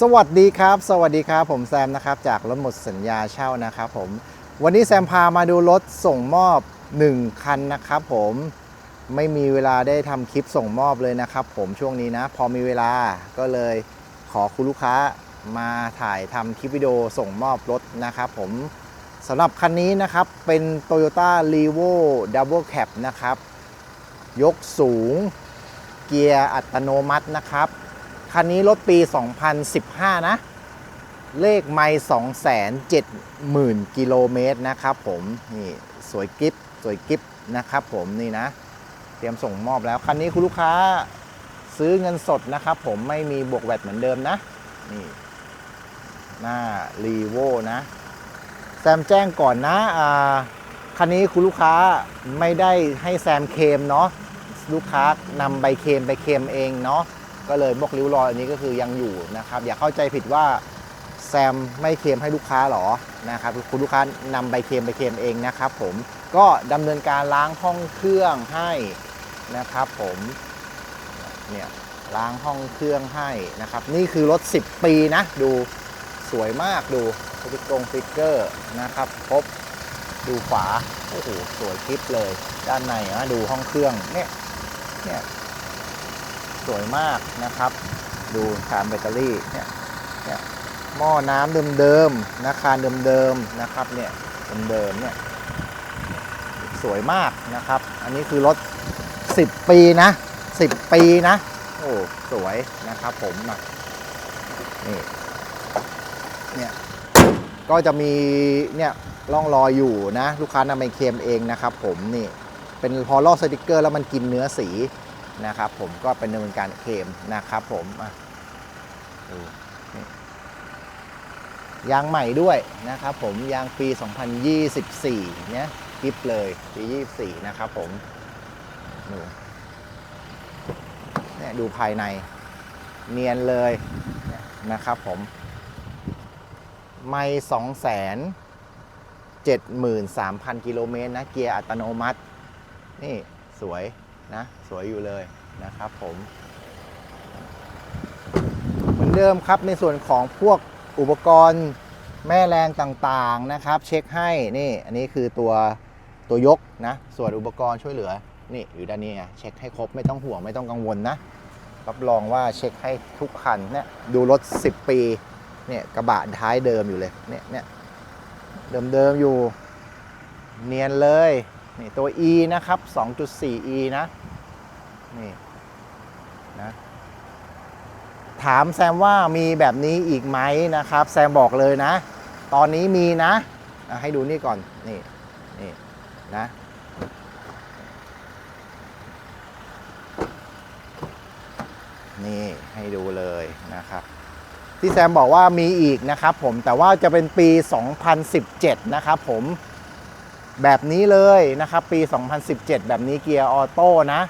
สวัสดีครับ สวัสดีครับ ผมแซมนะครับ จากรถหมดสัญญาเช่านะครับผม วันนี้แซมพามาดูรถส่งมอบ 1 คันนะครับผมไม่มีเวลาได้ทำคลิปส่งมอบเลยนะครับ ผมช่วงนี้นะ พอมีเวลาก็เลยขอคุณลูกค้ามาถ่ายทำคลิปวิดีโอส่งมอบรถนะครับผมสำหรับคันนี้นะครับเป็น Toyota r e v o Double Cab นะครับ ยกสูง เกียร์อัตโนมัตินะครับ คันนี้รถปี 2015 นะ เลขไม่270,000 กิโลเมตรนะครับผม นี่สวยกิฟสวยกิฟนะครับผมนี่นะ เตรียมส่งมอบแล้ว คันนี้คุณลูกค้าซื้อเงินสดนะครับผมไม่มีบวกแวดเหมือนเดิมนะ นี่ หน้ารีโวนะ แซมแจ้งก่อนนะอ่าคันนี้คุณลูกค้าไม่ได้ให้แซมเคลมเนาะลูกค้านำใบเคลมไปเคลมเองเนาะ ก็เลยบอกริ้วรอยอันนี้ก็คือยังอยู่นะครับ อย่าเข้าใจผิดว่าแซมไม่เคลมให้ลูกค้าหรอนะครับคุณลูกค้านำใบเคลมไปเคลมเองนะครับผมก็ดำเนินการล้างห้องเครื่องให้นะครับผมเนี่ยล้างห้องเครื่องให้นะครับนี่คือรถ 10 ปีนะดูสวยมากดูสติ๊กกงสติ๊กเกอร์นะครับครบดูฝาโอ้โหสวยคลิปเลย ด้านในนะดูห้องเครื่องเนี่ยเนี่ย สวยมากนะครับ ดูฐานแบตเตอรี่เนี่ยเนี่ยหม้อน้ำเดิมๆนะคานเดิมๆนะครับเนี่ยเดิมๆเนี่ยสวยมากนะครับ อันนี้คือรถ 10 ปีนะ 10 ปีนะ โอ้สวยนะครับผมมานี่เนี่ยก็จะมีเนี่ยร่องรอยอยู่นะ ลูกค้านำไปเคลมเองนะครับผมนี่เป็นพอลอกสติกเกอร์แล้วมันกินเนื้อสี นะครับผมก็เป็นดำเนินการเคลมนะครับผมอะดูนี่ยางใหม่ด้วยนะครับผมยางปี 2024 เนี่ยกิฟเลยปี 24 นะครับผมดูเนี่ยดูภายในเนียนเลยเนี่ยนะครับผม ไม่2 7 3 0 0 0กิโลเมตรนะ เกียร์อัตโนมัติ นี่สวย นะสวยอยู่เลยนะครับผม เหมือนเดิมครับในส่วนของพวกอุปกรณ์แม่แรงต่างๆนะครับ เช็คให้นี่อันนี้คือตัวตัวยกนะส่วนอุปกรณ์ช่วยเหลือนี่อยู่ด้านนี้เช็คให้ครบไม่ต้องห่วงไม่ต้องกังวลนะรับรองว่าเช็คให้ทุกคันเนี่ยดูรถ 10 ปีเนี่ยกระบะท้ายเดิมอยู่เลยเนี่ยเนี่ยเดิมๆอยู่เนียนเลย นี่ตัว E นะครับ 2.4 E นะนี่นะถามแซมว่ามีแบบนี้อีกไหมนะครับ แซมบอกเลยนะ ตอนนี้มีนะ ให้ดูนี่ก่อน นี่นี่นะนี่ให้ดูเลยนะครับ ที่แซมบอกว่ามีอีกนะครับผมแต่ว่าจะเป็นปี 2017 นะครับผม แบบนี้เลยนะครับปี 2017 แบบนี้เกียร์ออโต้นะ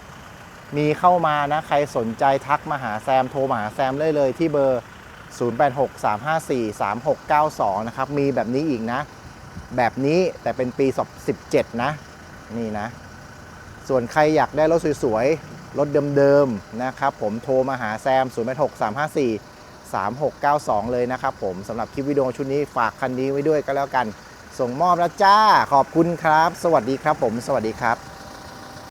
มีเข้ามานะ ใครสนใจทักมาหาแซมโทรมาหาแซมเลยเลยที่เบอร์ 0863543692 นะครับ มีแบบนี้อีกนะ แบบนี้แต่เป็นปี17 นะ นี่นะ ส่วนใครอยากได้รถสวยๆ รถเดิมๆ นะครับผมโทรมาหาแซม 086354 3692 เลยนะครับผมสำหรับคลิปวิดีโอชุดนี้ฝากคันนี้ไว้ด้วยก็แล้วกัน ส่งมอบแล้วจ้า ขอบคุณครับ สวัสดีครับผม สวัสดีครับ